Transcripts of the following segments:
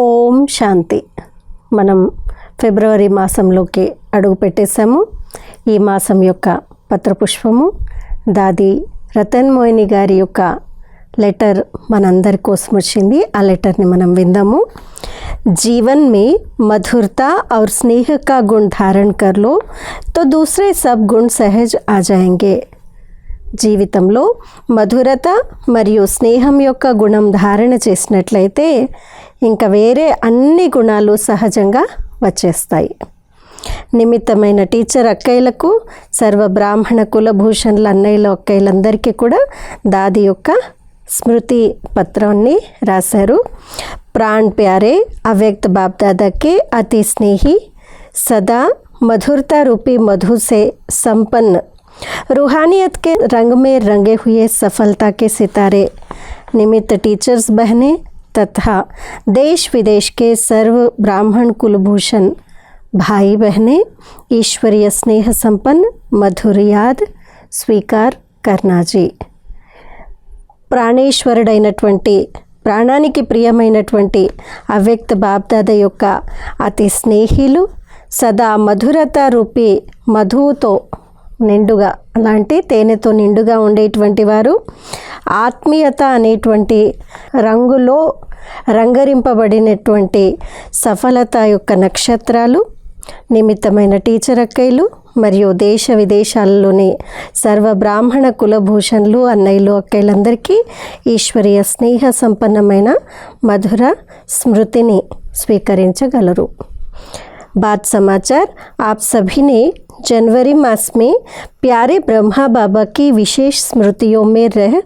ఓం శాంతి మనం ఫిబ్రవరి మాసంలోకి అడుగు పెట్టేశాము ఈ మాసం యొక్క పత్రపుష్పము దాది రతన్ మోయిని గారి యొక్క లెటర్ మనందరి కోసం వచ్చింది ఆ లెటర్ని మనం విందాము जीवन में मधुरता और स्नेह का गुण धारण कर लो तो दूसरे सब गुण सहज आ जाएंगे జీవితంలో మధురత మరియు స్నేహం యొక్క గుణం ధారణ చేసినట్లయితే ఇంకా వేరే అన్ని గుణాలు సహజంగా వచ్చేస్తాయి. నిమిత్తమైన టీచర్ అక్కయ్యలకు సర్వ బ్రాహ్మణ కులభూషణుల అన్నయ్యల అక్కయ్యలందరికీ కూడా దాది యొక్క స్మృతి పత్రాన్ని రాశారు. ప్రాణ్ ప్యారే అవ్యక్త బాబ్దాదాకే అతి స్నేహి సదా మధుర్తారూపి మధుసే సంపన్న్ रूहानियत के रंग में रंगे हुए सफलता के सितारे निमित्त टीचर्स बहनें तथा देश विदेश के सर्व ब्राह्मण कुलभूषण भाई बहनें ईश्वरीय स्नेह संपन्न मधुर याद स्वीकार करना जी ప్రాణేశ్వరుడైనటువంటి ప్రాణానికి ప్రియమైనటువంటి అవ్యక్త బాబ్దాద యొక్క అతి స్నేహిలు సదా మధురత రూపి మధువుతో నిండుగా అలాంటి తేనెతో నిండుగా ఉండేటువంటి వారు. ఆత్మీయత అనేటువంటి రంగులో రంగరింపబడినటువంటి సఫలత యొక్క నక్షత్రాలు నిమిత్తమైన టీచర్ అక్కయ్యలు మరియు దేశ విదేశాల్లోని సర్వ బ్రాహ్మణ కులభూషణులు అన్నయ్యలు అక్కయ్యలందరికీ ఈశ్వరీయ స్నేహ సంపన్నమైన మధుర స్మృతిని స్వీకరించగలరు. బాత్ సమాచార్ ఆప్ సభిని जनवरी मास में प्यारे ब्रह्मा बाबा की विशेष स्मृतियों में रह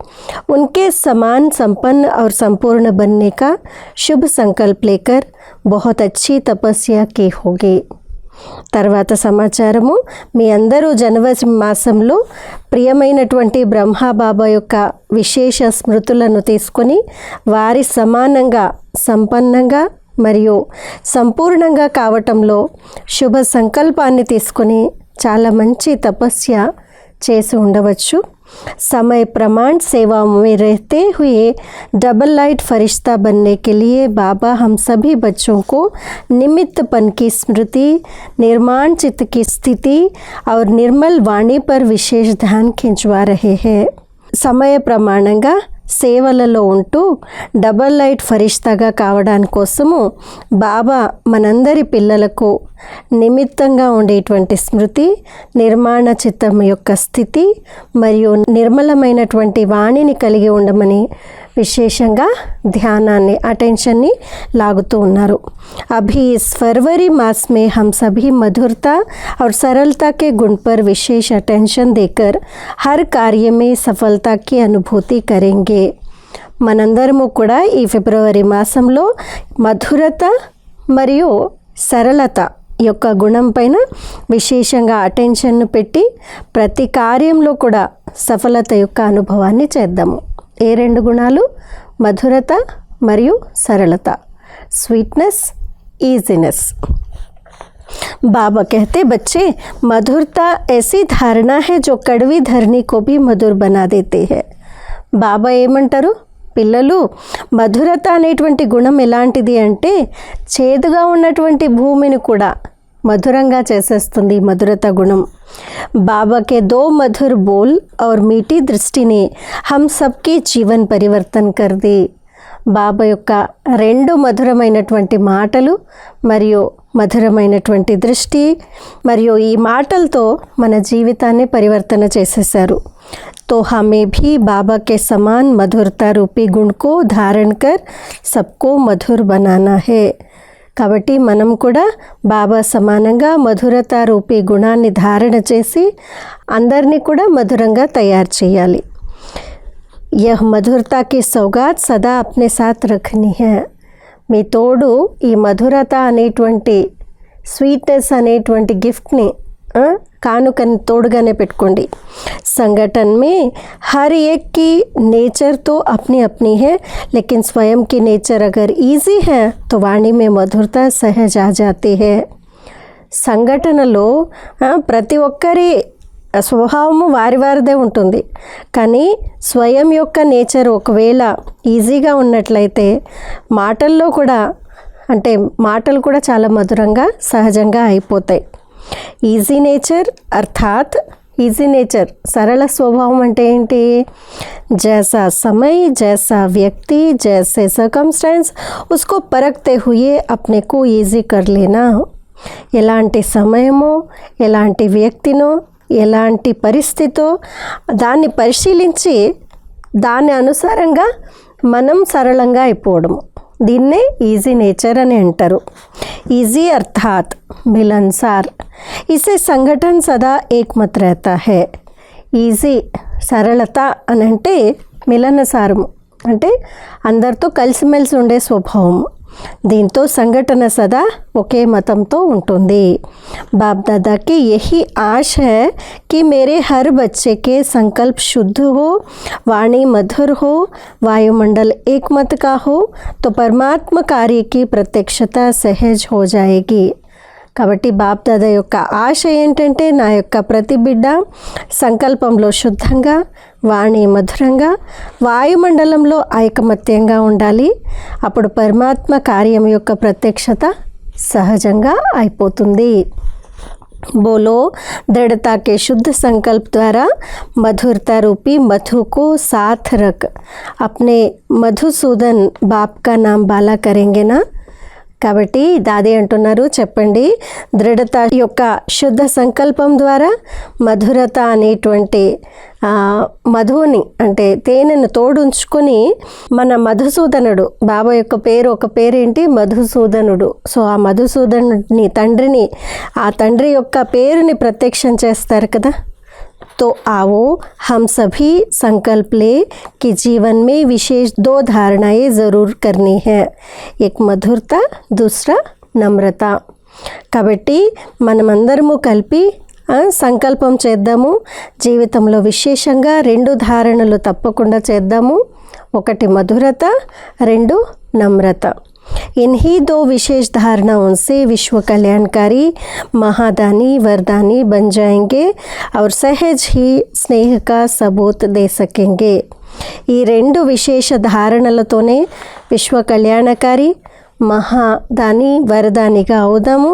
उनके समान संपन्न और संपूर्ण बनने का शुभ संकल्प लेकर बहुत अच्छी तपस्या की होगी తర్వాత సమాచారము మీ అందరూ జనవరి మాసంలో ప్రియమైనటువంటి బ్రహ్మాబాబా యొక్క విశేష స్మృతులను తీసుకొని వారి సమానంగా సంపన్నంగా మరియు సంపూర్ణంగా కావటంలో శుభ సంకల్పాన్ని తీసుకొని చాలా మంచి తపస్య చేసి ఉండవచ్చు समय प्रमाण सेवा में रहते हुए डबल लाइट फरिश्ता बनने के लिए बाबा हम सभी बच्चों को निमित्तपन की स्मृति निर्माण चित्त की स्थिति और निर्मल वाणी पर विशेष ध्यान खिंचवा रहे हैं సమయ ప్రమాణంగా సేవలలో ఉంటూ డబల్ లైట్ ఫరిష్తాగా కావడానికి కోసము బాబా మనందరి పిల్లలకు నిమిత్తంగా ఉండేటువంటి స్మృతి నిర్మాణ చిత్తం యొక్క స్థితి మరియు నిర్మలమైనటువంటి వాణిని కలిగి ఉండమని విశేషంగా ధ్యానాన్ని అటెన్షన్ని లాగుతూ ఉన్నారు అభి इस फरवरी मास में हम सभी मधुरता और सरलता के गुण पर विशेष अटेंशन देकर हर कार्य में सफलता की अनुभूति करेंगे మనందరము కూడా ఈ ఫిబ్రవరి మాసంలో మధురత మరియు సరళత యొక్క గుణం పైన విశేషంగా అటెన్షన్ను పెట్టి ప్రతి కార్యంలో కూడా సఫలత యొక్క అనుభవాన్ని చేద్దాము ఏ రెండు గుణాలు మధురత మరియు సరళత స్వీట్నెస్ ఈజీనెస్ बाबा कहते बच्चे मधुरता ऐसी धारणा है जो कड़वी धरनी को भी मधुर बना देते हैं బాబా ఏమంటారు పిల్లలు మధురత అనేటువంటి గుణం ఎలాంటిది అంటే చేదుగా ఉన్నటువంటి భూమిని కూడా మధురంగా చేసేస్తుంది ఈ మధురత గుణం बाबा के दो मधुर बोल और मीठी दृष्टि ने हम सबकी जीवन परिवर्तन कर दी బాబా యొక్క రెండు మధురమైనటువంటి మాటలు మరియు మధురమైనటువంటి దృష్టి మరియు ఈ మాటలతో మన జీవితాన్ని పరివర్తన చేసేశారు तो हमें भी बाबा के समान मधुरता रूपी गुण को धारण कर सबको मधुर बनाना है కాబట్టి మనం కూడా బాబా సమానంగా మధురత రూపీ గుణాన్ని ధారణ చేసి అందరినీ కూడా మధురంగా తయారు చేయాలి. యహ్ మధురతకి సౌగాత్ సదా అప్నే సాత్ రఖనీ హే మీ తోడు ఈ మధురత అనేటువంటి స్వీట్నెస్ అనేటువంటి గిఫ్ట్ని కానుకని తోడుగానే పెట్టుకోండి संगठन में हर एक की नेचर तो अपनी अपनी है लेकिन स्वयं की नेचर अगर इजी है तो वाणी में मधुरता सहज आ जाती है సంఘటనలో ఆ, ప్రతి ఒక్కరి స్వభావము వారి వారిదే ఉంటుంది కానీ స్వయం యొక్క నేచర్ ఒకవేళ ఈజీగా ఉన్నట్లయితే మాటల్లో కూడా అంటే మాటలు కూడా చాలా మధురంగా సహజంగా అయిపోతాయి ఈజీ నేచర్ అర్థాత్. ఈజీ నేచర్ సరళ స్వభావం అంటే ఏంటి? జైసా సమయ జైసా వ్యక్తి జైసే సర్కమ్స్టాన్స్ ఉస్కో పరక్తే హుయే అప్నే కో ఈజీ కర్ లేనా? ఎలాంటి సమయమో ఎలాంటి వ్యక్తినో ఎలాంటి పరిస్థితో దాన్ని పరిశీలించి దాని అనుసారంగా మనం సరళంగా అయిపోవడము. దీన్నే ఈజీ నేచర్ అని అంటారు ఈజీ అర్థాత్ మిలన్సార్ ఇసే సంఘటన సదా ఏకమత్ रहता है ఈజీ సరళత అని అంటే మిలనసారము అంటే అందరితో కలిసిమెలిసి ఉండే స్వభావము దీంతో సంఘటన సదా ఒకే మతంతో ఉంటుంది బాప్ దాదాకి యహీ ఆశ है कि मेरे हर बच्चे के संकल्प शुद्ध हो वाणी मधुर हो वायुमंडल एक मत का हो तो परमात्मा कार्य की प्रत्यक्षता सहज हो जाएगी కాబట్టి బాప్ దాదా యొక్క ఆశ ఏంటంటే నా యొక్క ప్రతి బిడ్డ సంకల్పంలో శుద్ధంగా వాణి మధురంగా వాయుమండలంలో ఐకమత్యంగా ఉండాలి అప్పుడు పరమాత్మ కార్యం యొక్క ప్రత్యక్షత సహజంగా అయిపోతుంది बोलो दृढ़ता के शुद्ध संकल्प द्वारा मधुरता रूपी मधु को साथ रख अपने मधुसूदन बाप का नाम बाला करेंगे ना కాబట్టి దాది అంటున్నారు చెప్పండి. దృఢత యొక్క శుద్ధ సంకల్పం ద్వారా మధురత అనేటువంటి మధువుని అంటే తేనెను తోడుంచుకొని మన మధుసూదనుడు బాబా యొక్క పేరు ఒక పేరేంటి? మధుసూదనుడు. సో ఆ మధుసూదనుడిని తండ్రిని ఆ తండ్రి యొక్క పేరుని ప్రత్యక్షం చేస్తారు కదా? तो आओ हम सभी संकल्प ले कि जीवन में विशेष दो धारणाएं ज़रूर करनी है एक मधुरता दूसरा నమ్రత కాబట్టి మనమందరము కలిపి ఆ, సంకల్పం చేద్దాము జీవితంలో విశేషంగా రెండు ధారణలు తప్పకుండా చేద్దాము ఒకటి మధురత రెండు నమ్రత इन्हीं दो विशेष धारणाओं से विश्व कल्याणकारी महादानी वरदानी बन जाएंगे और सहज ही स्नेह का सबूत दे सकेंगे ఈ రెండు విశేష ధారణలతోనే విశ్వ కళ్యాణకారి మహాదాని వరదానిగా అవుదాము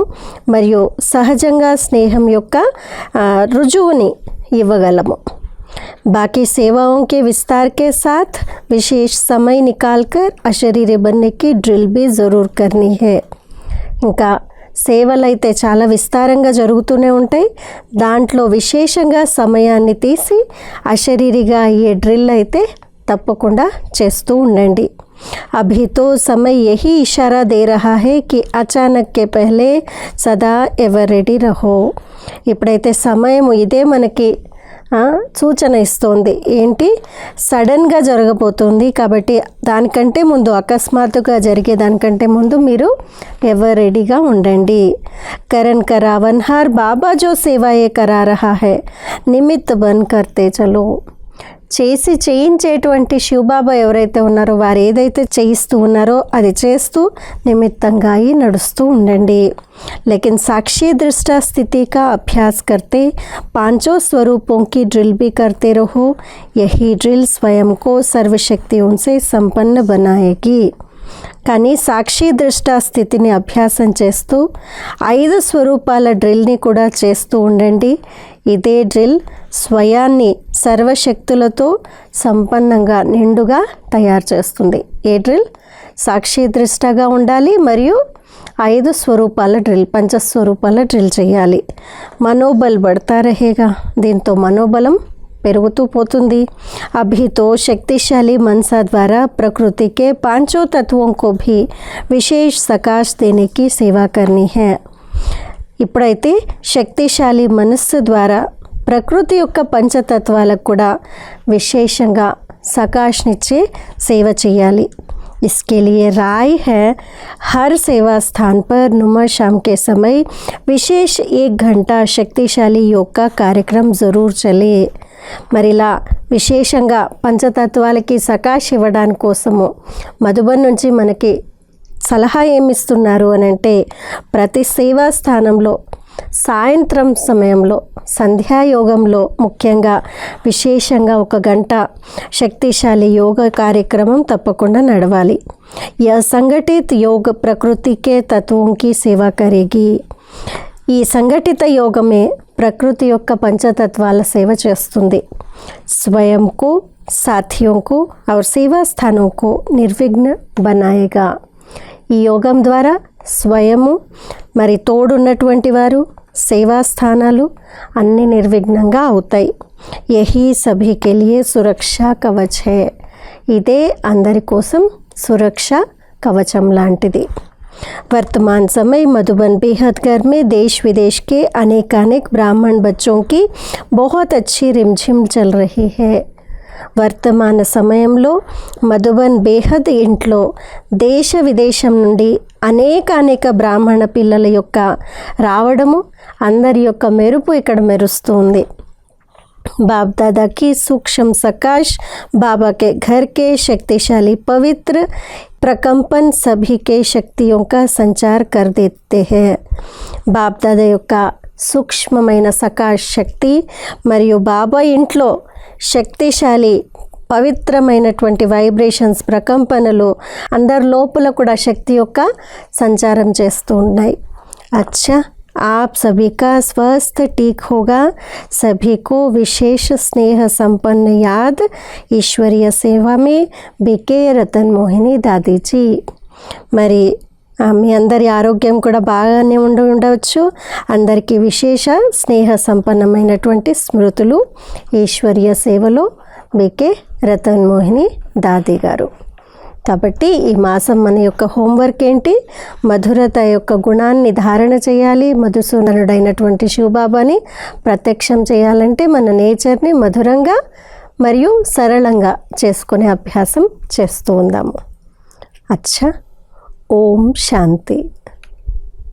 మరియు సహజంగా స్నేహం యొక్క ఆ, రుజువుని ఇవ్వగలము बाकी सेवाओं के विस्तार के साथ विशेष समय निकालकर अशरीर बनने की ड्रिल भी ज़रूर करनी है ఇంకా సేవలు అయితే చాలా విస్తారంగా జరుగుతూనే ఉంటాయి దాంట్లో విశేషంగా సమయాన్ని తీసి అశరీరిగా అయ్యే డ్రిల్ అయితే తప్పకుండా చేస్తూ ఉండండి अभी तो समय यही इशारा दे रहा है कि अचानक के पहले सदा ఎవర్ రెడీ రహో ఇప్పుడైతే సమయం ఇదే మనకి ఆ, సూచన ఇస్తోంది. ఏంటి? సడన్గా జరగబోతుంది కాబట్టి దానికంటే ముందు అకస్మాత్తుగా జరిగే దానికంటే ముందు మీరు ఎవరు రెడీగా ఉండండి. కరణ్ కరావన్హార్ బాబా జో సేవాయే కరా రహా హై. నిమిత్ బన్ కర్తే చలో. చేసి చేయించేటువంటి శివబాబా ఎవరైతే ఉన్నారో వారు ఏదైతే చేయిస్తూ ఉన్నారో అది చేస్తూ నిమిత్తంగా అయి నడుస్తూ ఉండండి लेकिन साक्षी दृष्टा स्थिति का अभ्यास करते पांचों स्वरूपों की ड्रिल भी करते रहो यही ड्रिल स्वयं को सर्वशक्तियों से संपन्न बनाएगी కానీ సాక్షి దృష్ట స్థితిని అభ్యాసం చేస్తూ ఐదు స్వరూపాల డ్రిల్ని కూడా చేస్తూ ఉండండి ఇదే డ్రిల్ స్వయాన్ని సర్వశక్తులతో సంపన్నంగా నిండుగా తయారు చేస్తుంది. ఏ డ్రిల్? సాక్షి దృష్టగా ఉండాలి మరియు ఐదు స్వరూపాల డ్రిల్ పంచస్వరూపాల డ్రిల్ చేయాలి. మనోబల్ పడతా రహేగా దీంతో మనోబలం పెరుగుతూ పోతుంది. అభితో శక్తిశాలి మనసా ద్వారా ప్రకృతికే పాంచో కోభి. భీ విశేష సకాశ దేనికి సేవా కర్ణి హే. ఇప్పుడైతే శక్తిశాలి మనస్సు ద్వారా ప్రకృతి యొక్క పంచతత్వాలకు కూడా విశేషంగా సకాష్నిచ్చే సేవ చేయాలి इसके लिए राय है हर सेवा स्थान पर नुमा शाम के समय विशेष एक घंटा शक्तिशाली योग का कार्यक्रम ज़रूर चले మరి ఇలా విశేషంగా పంచతత్వాలకి సకాష్ ఇవ్వడానికి కోసము మధుబన్ నుంచి మనకి సలహా ఏమిస్తున్నారు అని అంటే ప్రతి సేవా స్థానంలో సాయంత్రం సమయంలో సంధ్యాయోగంలో ముఖ్యంగా విశేషంగా ఒక గంట శక్తిశాలి యోగ కార్యక్రమం తప్పకుండా నడవాలి. యह సంఘటిత యోగ ప్రకృతికే తత్వంకి तत्वों కరిగి ఈ సంఘటిత యోగమే ప్రకృతి యొక్క పంచతత్వాల సేవ చేస్తుంది. స్వయంకు సాథ్యంకు అవర్ సేవా స్థానంకు నిర్విఘ్న బనాయగా. ఈ యోగం ద్వారా స్వయము మరి తోడున్నటువంటి వారు సేవా స్థానాలు అన్ని నిర్విఘ్నంగా అవుతాయి యహీ సభీకే లియే సురక్షా కవచ్ హే ఇదే అందరి కోసం సురక్ష కవచం లాంటిది वर्तमान समय मधुबन बेहद घर में देश विदेश के अनेकानेक ब्राह्मण बच्चों की बहुत अच्छी रिमझिम चल रही है వర్తమాన సమయంలో మధుబన్ బేహద్ ఇంట్లో దేశ విదేశం నుండి అనేక అనేక బ్రాహ్మణ పిల్లల యొక్క రావడము అందరి యొక్క మెరుపు ఇక్కడ మెరుస్తుంది. బాప్ సూక్ష్మ సకాష్ బాబాకే ఘర్కే ఘర్ కే శక్తిశాలి పవిత్ర ప్రకంపన్ సభికే కే యొక్క సంచార్ కర్దెత్తే హే. బాప్ దాదా యొక్క సూక్ష్మమైన సకాష్ శక్తి మరియు బాబా ఇంట్లో శక్తిశాలి పవిత్రమైనటువంటి వైబ్రేషన్స్ ప్రకంపనలు అందరి లోపల కూడా శక్తి యొక్క సంచారం చేస్తూ ఉన్నాయి అచ్చా आप सभी का स्वास्थ्य ठीक होगा सभी को विशेष स्नेह संपन्न याद ईश्वरीय सेवा में बीके रतन मोहिनी दादी जी మరి ఆ, మీ అందరి ఆరోగ్యం కూడా బాగానే ఉండి ఉండవచ్చు. అందరికీ విశేష స్నేహ సంపన్నమైనటువంటి స్మృతులు ఈశ్వర్య సేవలో బీకే రతన్ మోహిని దాది గారు. కాబట్టి ఈ మాసం మన యొక్క హోంవర్క్ ఏంటి? మధురత యొక్క గుణాన్ని ధారణ చేయాలి. మధుసూదనుడైనటువంటి శివబాబాని ప్రత్యక్షం చేయాలంటే మన నేచర్ని మధురంగా మరియు సరళంగా చేసుకునే అభ్యాసం చేస్తూ ఉందాము. అచ్చా! ఓం శాంతి